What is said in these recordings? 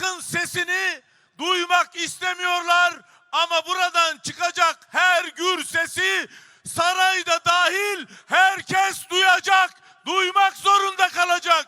halkın sesini duymak istemiyorlar ama buradan çıkacak her gür sesi sarayda dahil herkes duyacak, duymak zorunda kalacak.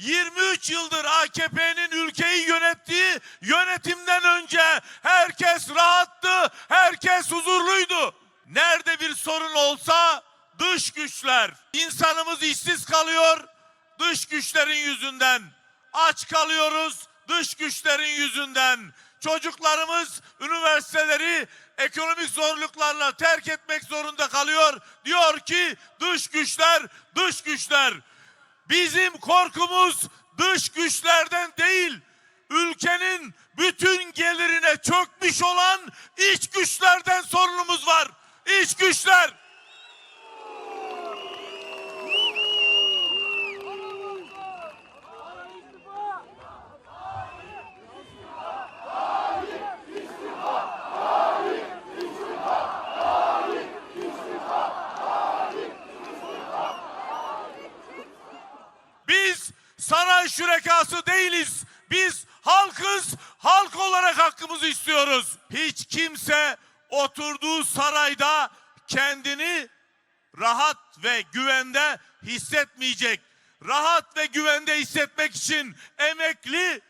...23 yıldır AKP'nin ülkeyi yönettiği yönetimden önce herkes rahattı, herkes huzurluydu. Nerede bir sorun olsa dış güçler, insanımız işsiz kalıyor dış güçlerin yüzünden. Aç kalıyoruz dış güçlerin yüzünden. Çocuklarımız üniversiteleri ekonomik zorluklarla terk etmek zorunda kalıyor. Diyor ki dış güçler, dış güçler. Bizim korkumuz dış güçlerden değil, ülkenin bütün gelirine çökmüş olan iç güçlerden sorunumuz var. İç güçler. Biz saray şürekası değiliz. Oturduğu sarayda kendini rahat ve güvende hissetmeyecek. Rahat ve güvende hissetmek için emekli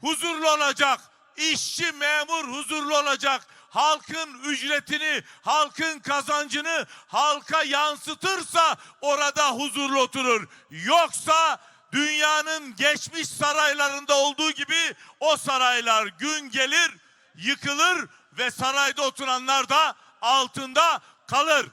huzurlu olacak. İşçi memur huzurlu olacak. Halkın ücretini, halkın kazancını halka yansıtırsa orada huzurlu oturur. Yoksa dünyanın geçmiş saraylarında olduğu gibi o saraylar gün gelir, yıkılır ve sarayda oturanlar da altında kalır.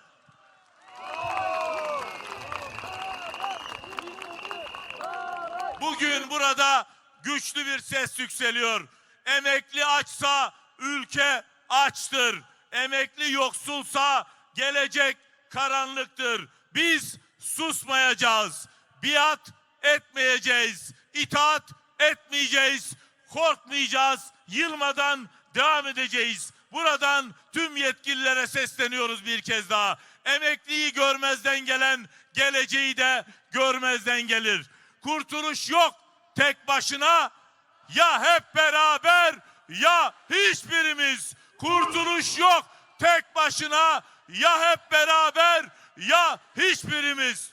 Bugün burada güçlü bir ses yükseliyor. Emekli açsa ülke açtır. Emekli yoksulsa gelecek karanlıktır. Biz susmayacağız. Biat etmeyeceğiz. İtaat etmeyeceğiz. Korkmayacağız. Yılmadan devam edeceğiz. Buradan tüm yetkililere sesleniyoruz bir kez daha. Emekliyi görmezden gelen geleceği de görmezden gelir. Kurtuluş yok tek başına ya hep beraber ya hiçbirimiz. Kurtuluş yok tek başına ya hep beraber ya hiçbirimiz.